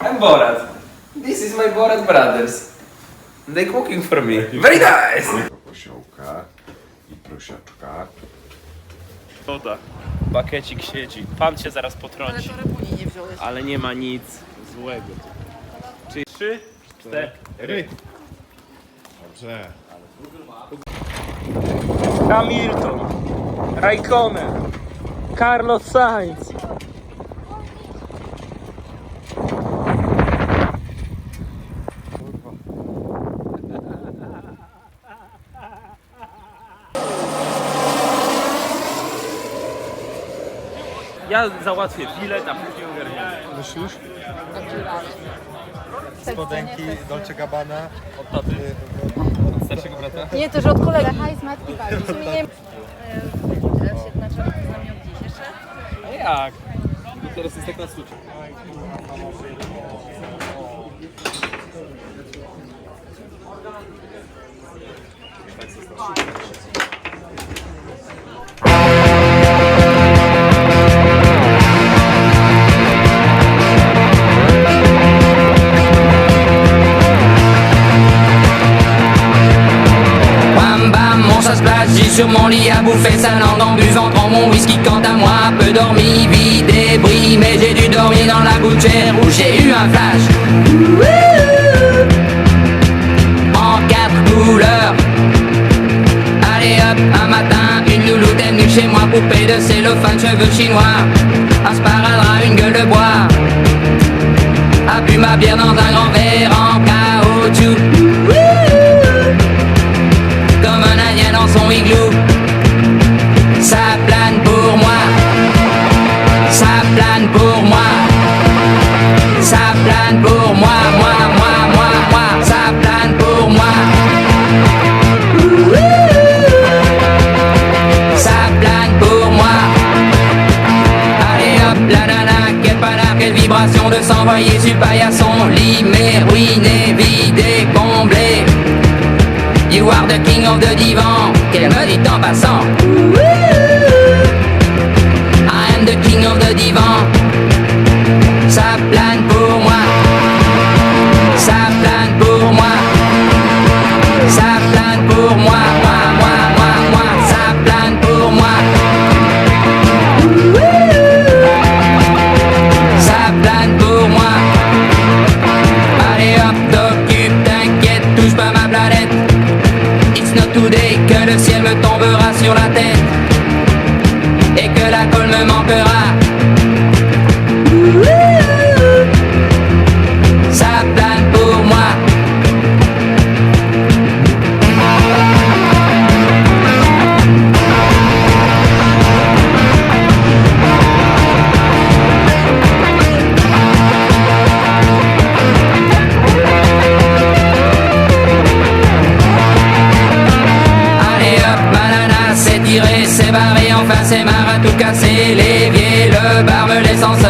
I'm Borat. This is my Borat brothers. They cooking for me. Very nice! Osiołka i prosiaczka. Woda. Bakecik siedzi. Pan cię zaraz potrąci. Rebuni nie wziąłeś. Ale nie ma nic złego. Czyli trzy, cztery. Dobrze. Hamilton, Raikkonen, Carlos Sainz. Ja załatwię bilet, a później ogarniemy. Myślisz? Spodenki Dolce Gabbana. Od taty, od starszego brata. Nie, to że od kolegi. Haj z matki Bali. W sumie nie wiem. Dlaczego z nami od dziś jeszcze? A jak? No teraz jest tak na sucie. Bam sur mon lit à bouffer sa langue en buvant trop mon whisky. Quant à moi, peu dormi, vie débris. Mais j'ai dû dormir dans la gouttière où j'ai eu un flash. En quatre couleurs. Allez hop, un matin, une louloute est venue chez moi Poupée de cellophane, cheveux chinois. Un sparadrap, une gueule de bois. A bu ma bière dans un grand verre plane pour moi, ça plane pour moi, moi, moi, moi, moi, ça plane pour moi. Ça plane pour moi. Allez hop, la nana, quelle panard, quelle vibration de s'envoyer sur paillasson. Limé, ruiné, vidé, comblé. You are the king of the divan Qu'elle me dit en passant le divan. Ça plane pour tout casser, l'évier, le bar, l'essence